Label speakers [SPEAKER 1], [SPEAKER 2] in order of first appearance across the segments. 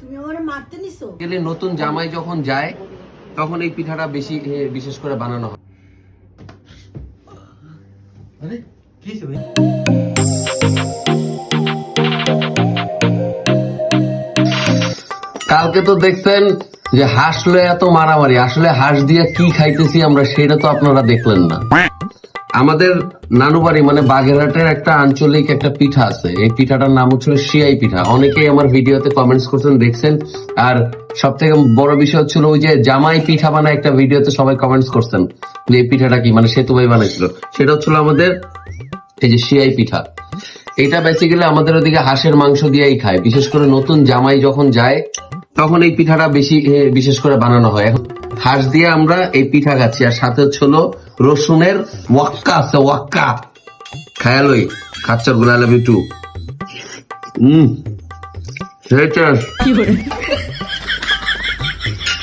[SPEAKER 1] তুমি আমার মারতে নিছো?
[SPEAKER 2] গেলে নতুন জামাই যখন যায় তখন এই পিঠাটা বেশি বিশেষ করে বানানো হয়।
[SPEAKER 3] আরে কি ভাই?
[SPEAKER 2] কালকে তো দেখছেন যে হাঁসলে এত মারামারি আসলে হাঁস দিয়ে কি খাইতেছি আমরা সেটা তো আপনারা দেখলেন না। আমাদের নানু বাড়ি মানে বাগেরহাটের একটা আঞ্চলিক একটা পিঠা আছে। এই পিঠাটার নাম হচ্ছে শিয়াই পিঠা। অনেকেই আমার ভিডিওতে কমেন্টস করছেন, দেখছেন। আর সব থেকে বড় বিষয় হচ্ছিল ওই যে জামাই পিঠা বানায় একটা ভিডিওতে সবাই কমেন্টস করছেন যে এই পিঠাটা কি? মানে সেতু ভাই বানাইছিল। সেটা হচ্ছিল আমাদের এই যে শিয়াই পিঠা। এটা বেসিক্যালি আমাদের ওদিকে হাঁসের মাংস দিয়েই খায়। বিশেষ করে নতুন জামাই যখন যায়, তখন এই পিঠাটা বেশি, বিশেষ করে বানানো হয়। এখন হাঁস দিয়ে আমরা এই পিঠা খাচ্ছি। আর সাথে হচ্ছে হলো রসুনের ওয়াক্কা আছে ওয়াক্কা। খায়ালই খাচ্চারগুলা লাভি টু হম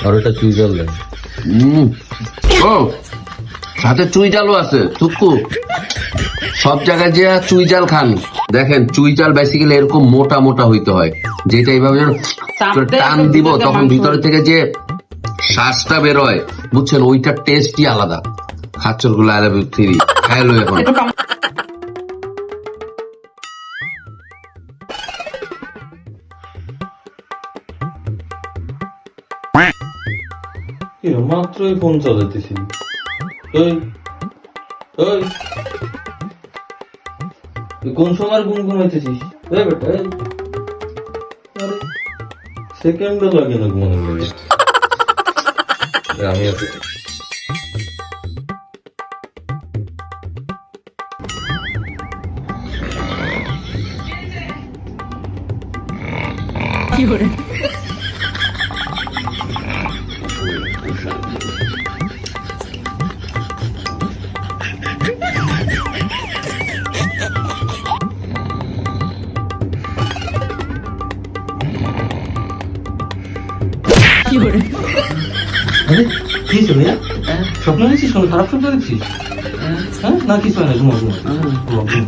[SPEAKER 2] আর ওটা চুই জল ও সাথে চুই জালও আছে চুক্কু সব জায়গায় যে চুই জাল খান দেখেন চুই জাল বেসিক্যালি এরকম মোটা মোটা হইতে হয় যেটা এইভাবে যখন টান দিব তখন ভিতরে থেকে যে শ্বাসটা বেরোয় বুঝছেন ওইটার টেস্টই আলাদা। খাচ্চরগুলো আর ফিরি। খাইল এখন।
[SPEAKER 3] মাত্রই ফোন কোন সময় ঘুম ঘুমাইতেছিস? হইতেছিস সেকেন্ডও লাগে না ঘুমানো আমি আছি আরে কি হয়েছে ভাইয়া? স্বপ্ন দেখছিস কোনো? খারাপ স্বপ্ন দেখছিস? হ্যাঁ? না কিছু হয় না ঘুমা ঘুমা। ঘুমা, ঘুমা।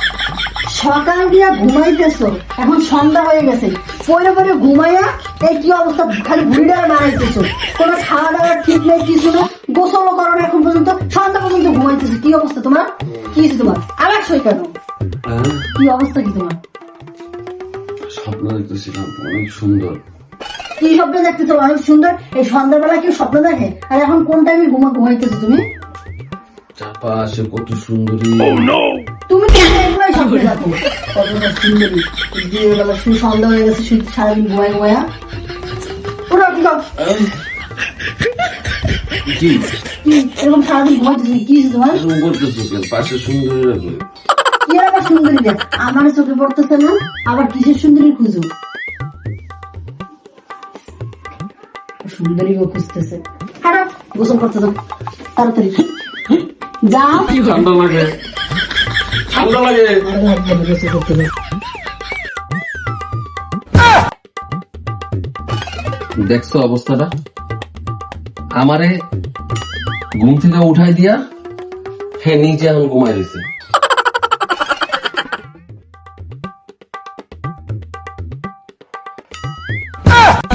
[SPEAKER 1] সকাল দিয়া ঘুমাইতেছো এখন সন্ধ্যা হয়ে গেছে। পরে পরে ঘুমাইয়া এই কি অবস্থা? খালি ঘুরিডারে বানাইতেছো কোনো খাওয়া দাওয়ার ঠিক নেই কিছু না গোসলও করো না এখন পর্যন্ত সন্ধ্যা পর্যন্ত ঘুমাইতেছো। কি অবস্থা তোমার? কি হয়েছে তোমার? আবার সই কেন? কি অবস্থা কি তোমার?
[SPEAKER 2] স্বপ্ন দেখতেছিলাম অনেক সুন্দর।
[SPEAKER 1] কি স্বপ্ন দেখতেছো? অনেক সুন্দর। এই সন্ধ্যাবেলা কেউ স্বপ্ন দেখে? আর এখন কোন টাইমে ঘুমা ঘুমাইতেছো তুমি?
[SPEAKER 2] চাপা কত সুন্দরী।
[SPEAKER 1] তুমি তো এগুলোই স্বপ্ন দেখো আমার চোখে পড়তেছে না আবার কিসের সুন্দরী খুঁজো সুন্দরী খুঁজতেছে হাঁটো গোসল করতে দাও তাড়াতাড়ি যাও
[SPEAKER 2] ঠান্ডা লাগে? ঠান্ডা লাগে দেখছ অবস্থাটা? আমারে ঘুম থেকে উঠাই দিয়া হ্যাঁ নিজে এখন ঘুমাই দিছে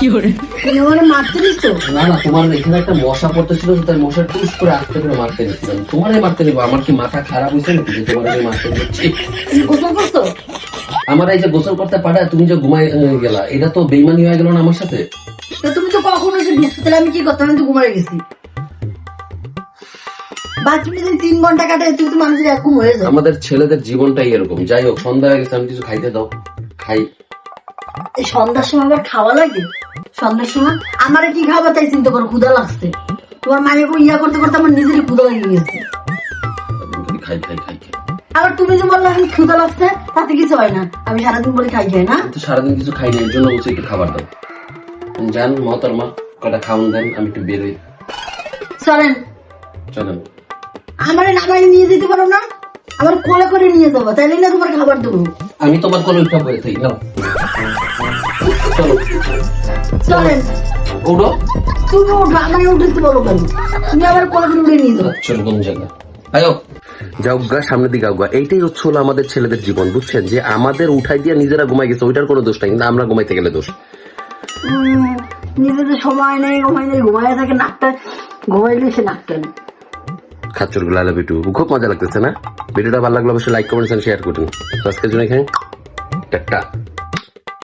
[SPEAKER 1] তুমি আমার মারতে দিচ্ছো
[SPEAKER 2] না না তোমার এখানে একটা মশা পড়তেছিল তাই মশার টুস করে আস্তে করে মারতে দিচ্ছিলাম তোমারই মারতে দেবো আমার কি মাথা খারাপ হয়েছে নাকি যে তোমার আমি মারতে দিচ্ছি
[SPEAKER 1] তুমি গোসল করছ?
[SPEAKER 2] আমার এই যে গোসল করতে পাঠায় তুমি যে ঘুমাই গেলা এটা তো বেইমানি হয়ে গেল না আমার সাথে?
[SPEAKER 1] তো তুমি তো কখন এসে ঢুকছো তাহলে আমি কি করতাম? আমি তো ঘুমাই গেছি। তিন ঘণ্টা কাটে তুমি তো মানুষের হয়ে যায়
[SPEAKER 2] আমাদের ছেলেদের জীবনটাই এরকম। যাই হোক সন্ধ্যা হয়ে গেছে আমি কিছু খাইতে দাও। খাই।
[SPEAKER 1] এই সন্ধ্যার সময় খাওয়া লাগে? সন্ধ্যার সময় আমার কি খাবার তাই চিন্তা করো ক্ষুদা লাগছে। তোমার মায়ের ইয়া করতে করতে আমার নিজেরই ক্ষুদা লেগে গেছে।
[SPEAKER 2] খাই খাই খাই খাই
[SPEAKER 1] আবার তুমি যে বললে আমি ক্ষুদা লাগছে তাতে কিছু হয় না। আমি সারাদিন বলে খাই খাই না।
[SPEAKER 2] তো সারাদিন কিছু খাই না এর জন্য বলছি একটু খাবার দাও। মহতরমা কটা খাওয়ান দেন আমি একটু বেরোই
[SPEAKER 1] চলেন।
[SPEAKER 2] চলেন।
[SPEAKER 1] আমার নামাই নিয়ে যেতে পারো না? আমার কোলে করে নিয়ে যাব তাইলে না তোমার খাবার দেবো।
[SPEAKER 2] আমি তোমার কোনো উঠা থাকি নাও। চলো
[SPEAKER 1] চলেন।
[SPEAKER 2] উঠো।
[SPEAKER 1] তুমি উঠো আমার উঠতে বলো কেন? তুমি আবার কোলে উঠে নিয়ে যাব
[SPEAKER 2] চল কোন জায়গা। আয়ো যাও গা সামনের দিকে আউগা এইটাই হচ্ছে হলো আমাদের ছেলেদের জীবন বুঝছেন? যে আমাদের উঠাই দিয়ে নিজেরা ঘুমাই গেছে ওইটার কোনো দোষ নাই কিন্তু আমরা ঘুমাইতে গেলে দোষ।
[SPEAKER 1] নিজেদের সময় নেই ঘুমাই নেই ঘুমাই থাকে নাকটা ঘুমাইলে সে নাক কেন
[SPEAKER 2] খাচ্চরগুলা বিটু খুব মজা লাগতেছে না? ভিডিওটা ভালো লাগলে অবশ্যই লাইক কমেন্ট শেয়ার করুন। আজকের জন্য এখানে। টাটা।